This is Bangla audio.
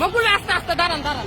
মকুল আস্তে আস্তে দাঁড়ান দাঁড়ান।